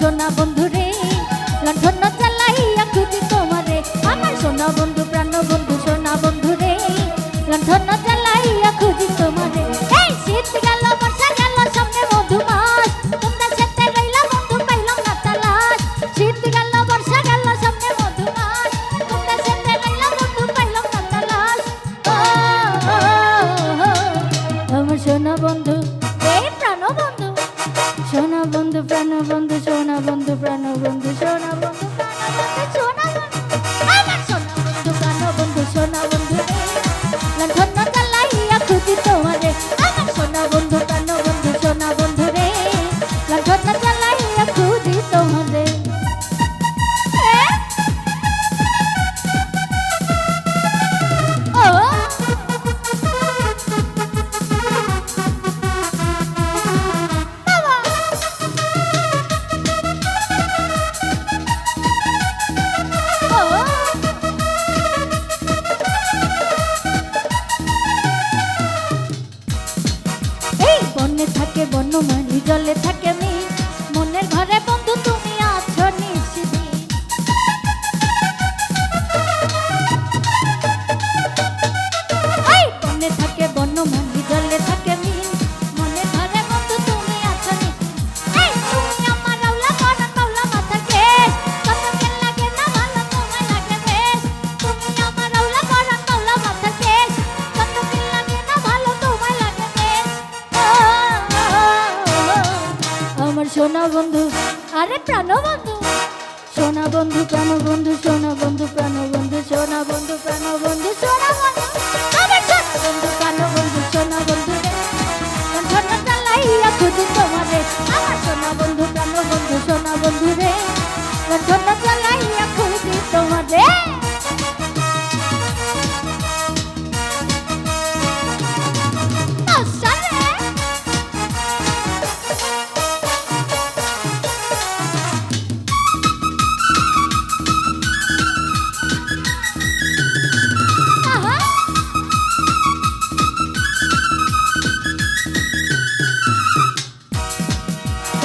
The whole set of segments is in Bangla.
শোনা বন্ধুরে লণ্ঠন থাকে বন্যময় জলে থাকে মি মনের ঘরে বন্ধু তুমি সোনা বন্ধু, আরে প্রাণ বন্ধু। সোনা বন্ধু, প্রাণ বন্ধু, সোনা বন্ধু, প্রাণ বন্ধু, সোনা বন্ধু, প্রাণ বন্ধু, সোনা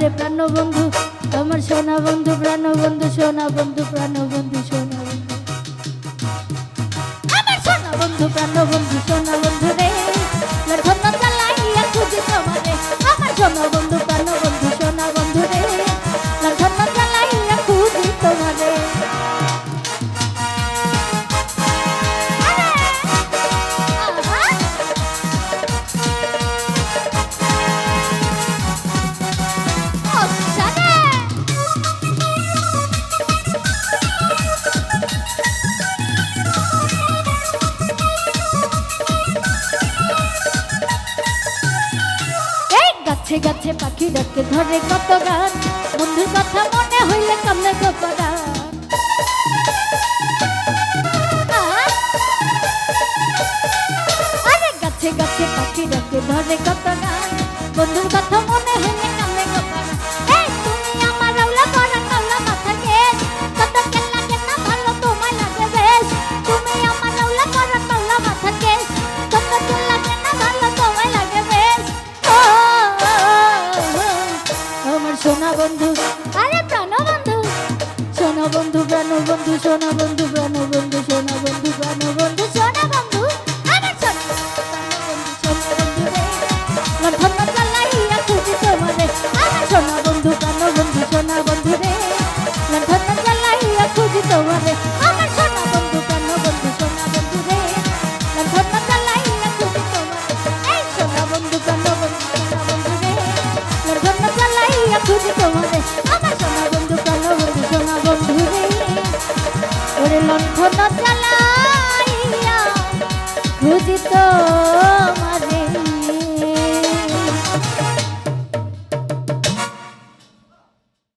আরে প্রাণ বন্ধু, তোমার সোনা বন্ধু, প্রাণ বন্ধু, সোনা বন্ধু, প্রাণ বন্ধু, সোনা বন্ধু। সোনা বন্ধু, প্রাণ বন্ধু, সোনা বন্ধু। গাছে গাছে পাখি ডাকে, ধরে কত গান বন্ধুর কথা মনে হইলে কামনে গোপরা গাছে গাছে পাখি ডাকে, ধরে কত গান বন্ধুর কথা বন্ধু প্রাণ বন্ধু সোনা বন্ধু প্রাণ বন্ধু সোনা বন্ধু প্রাণ বন্ধু সোনা বন্ধু। জীবন চালাইয়া খুঁজিত